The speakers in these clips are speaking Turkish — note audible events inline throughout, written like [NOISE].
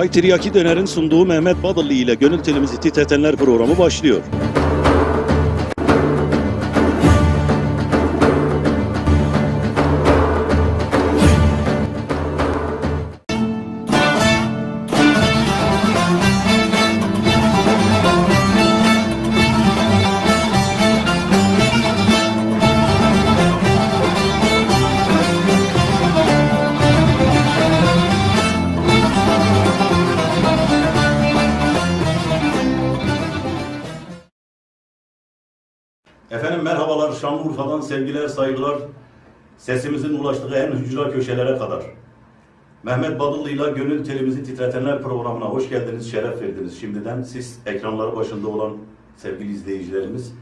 Bay Tiryaki Döner'in sunduğu Mehmet Badıllı ile Gönül Telimizi Titretenler programı başlıyor. Efendim merhabalar Şanlıurfa'dan sevgiler saygılar. Sesimizin ulaştığı en hücra köşelere kadar. Mehmet Badıllı ile Gönül Telimizi Titretenler programına hoş geldiniz, şeref verdiniz. Şimdiden siz ekranları başında olan sevgili izleyicilerimiz,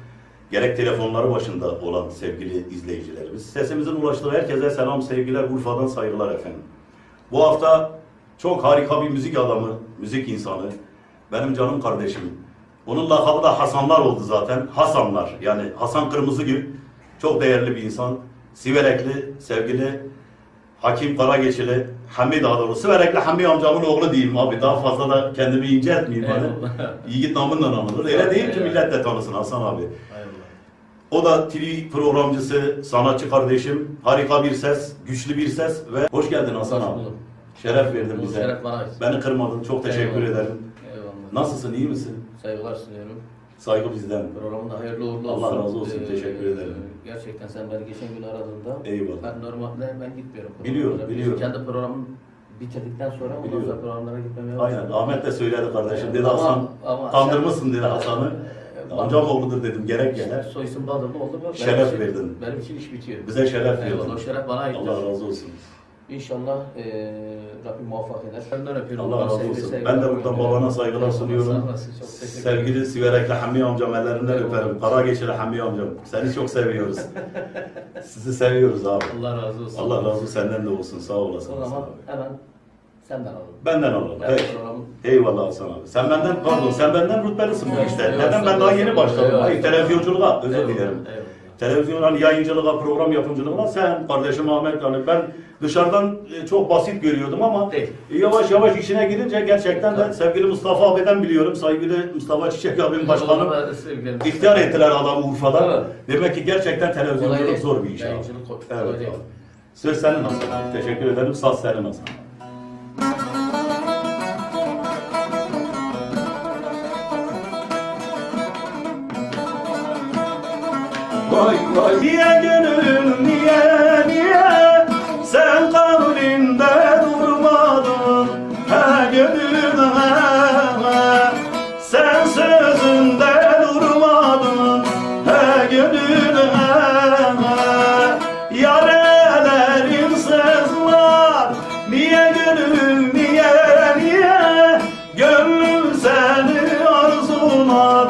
gerek telefonları başında olan sevgili izleyicilerimiz, sesimizin ulaştığı herkese selam, sevgiler, Urfa'dan saygılar efendim. Bu hafta çok harika bir müzik adamı, müzik insanı, benim canım kardeşim. Onun lakabı da Hasanlar oldu zaten. Hasanlar yani Hasan Kırmızıgül çok değerli bir insan. Siverekli, sevgili Hakim Karageçili, Hamid daha doğrusu. Siverekli Hamid amcamın oğlu diyeyim abi. Daha fazla da kendimi ince etmeyeyim hani. Yiğit namınla anılır. Öyle değil ki millet de tanısın Hasan abi. Eyvallah. O da TV programcısı, sanatçı kardeşim. Harika bir ses, güçlü bir ses ve hoş geldin Hasan abi. Şeref verdin bize. şeref bana ait. Beni kırmadın. Çok teşekkür Eyvallah. ederim. Nasılsın, iyi misin? Saygılar sunuyorum. Saygı bizden. Programın da hayırlı uğurlu Allah olsun. razı olsun, teşekkür ederim. Gerçekten sen beni geçen gün aradığında Eyvallah. ben normalde ben gitmiyorum. Biliyorum. Biz biliyorum. Kendi programı bitirdikten sonra ondan Biliyorum. sonra programlara gitmemeye Aynen. başladım. Ahmet de söyledi kardeşim. Dedi Ama- Hasan ama kandırmışsın sen- dedi Hasan'ı. [LAUGHS] Ee, Amcam oğludur dedim gerek gelir. Soysun Badırlı oldu. Bak, Şeref benim için- verdin. Benim için iş bitiyor. Bize şeref Eyvallah. verdin. O şeref bana aittir. Allah razı olsun. İnşallah eee Rabbim muvaffak eder. Senden öpüyorum. Allah razı olsun. Ben de buradan babana saygılar sunuyorum. Sevgili Siverekli Hamdi amcam ellerinden öperim. Karageçili Hamdi amcam. Seni çok seviyoruz. Sizi seviyoruz abi. Allah razı olsun. Allah razı olsun senden de olsun. Sağ olasın. O zaman hemen senden alalım. Benden alalım. Programın Eyvallah Hasan abi. Sen benden pardon sen benden rütbelisin bu Evet, işte. evet, Neden ben daha yeni başladım. Evet, Hayır sağ ol. televizyonculuğa özür dilerim. eyvallah. Televizyon hani yayıncılığa, program yapımcılığına sen kardeşim Ahmet hani ben dışarıdan e, çok basit görüyordum ama Değil. yavaş yavaş işine girince gerçekten de sevgili Mustafa abiden biliyorum. Saygılı Mustafa Çiçek abim başkanım. İhtiyar ettiler adamı Urfa'da. Evet. Demek ki gerçekten televizyonculuk zor bir iş Evet. Söz senin Hasan. Teşekkür ederim. Saz senin Hasan. vay vay. Niye gönül niye niye? Sen kavlinde durmadın. He gönül he, he. sen sözünde durmadın. He gönül he, he. yar ederim sızlar. Niye gönül niye niye? Gönlüm seni arzular